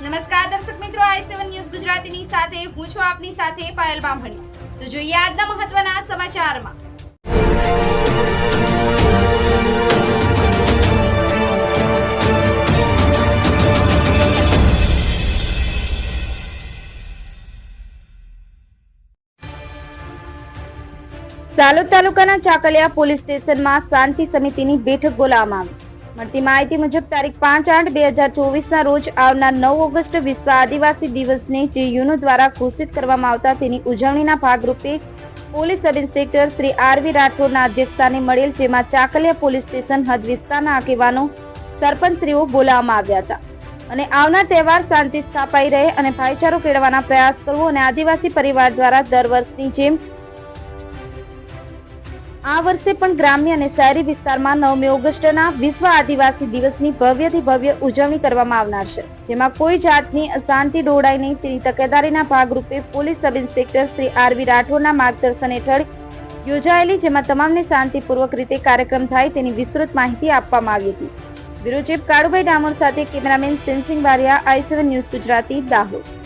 નમસ્કાર દર્શક મિત્રો, આઈ સેવન ન્યૂઝ ગુજરાતીની સાથે, હું છું આપની સાથે પાયલ બામણી. તો જોઈએ આજના મહત્વના સમાચારમાં. સાલોદ તાલુકાના ચાકલિયા પોલીસ સ્ટેશનમાં શાંતિ સમિતિની બેઠક બોલાવવામાં આવી. મળતી માહિતી મુજબ, તારીખ પાંચ આઠ બે હજાર ચોવીસના રોજ આવનાર નવ ઓગસ્ટ વિશ્વ આદિવાસી દિવસને જે યુનો દ્વારા ઘોષિત કરવામાં આવતા તેની ઉજવણીના ભાગરૂપે police sub inspector Shri R રાઠોડના અધ્યક્ષસ્થાને મળેલ, જેમાં ચાકલિયા પોલીસ સ્ટેશન હદ વિસ્તારના આગેવાનો, સરપંચશ્રીઓ બોલાવવામાં આવ્યા હતા. અને આવનાર તહેવાર શાંતિ સ્થાપાઈ રહે અને ભાઈચારો કેળવવાના પ્રયાસ કરવો અને આદિવાસી પરિવાર દ્વારા દર વર્ષની જેમ આ વર્ષે પણ ગ્રામ્ય અને શહેરી વિસ્તારમાં નવમી ઓગસ્ટના વિશ્વ આદિવાસી દિવસની ભવ્યથી ભવ્ય ઉજવણી કરવામાં આવનાર છે. જેમાં કોઈ જાતની અશાંતિ ડોળાય નહીં. તેની તકેદારીના ભાગરૂપે police sub inspector Shri R રાઠોડના માર્ગદર્શન હેઠળ યોજાયેલી, જેમાં તમામને શાંતિપૂર્વક રીતે કાર્યક્રમ થાય તેની વિસ્તૃત માહિતી આપવામાં આવી હતી. બ્યુરો ચીફ કાળુભાઈ ડામોર સાથે cameraman Sensing Bariya I news Gujarati, Dahod.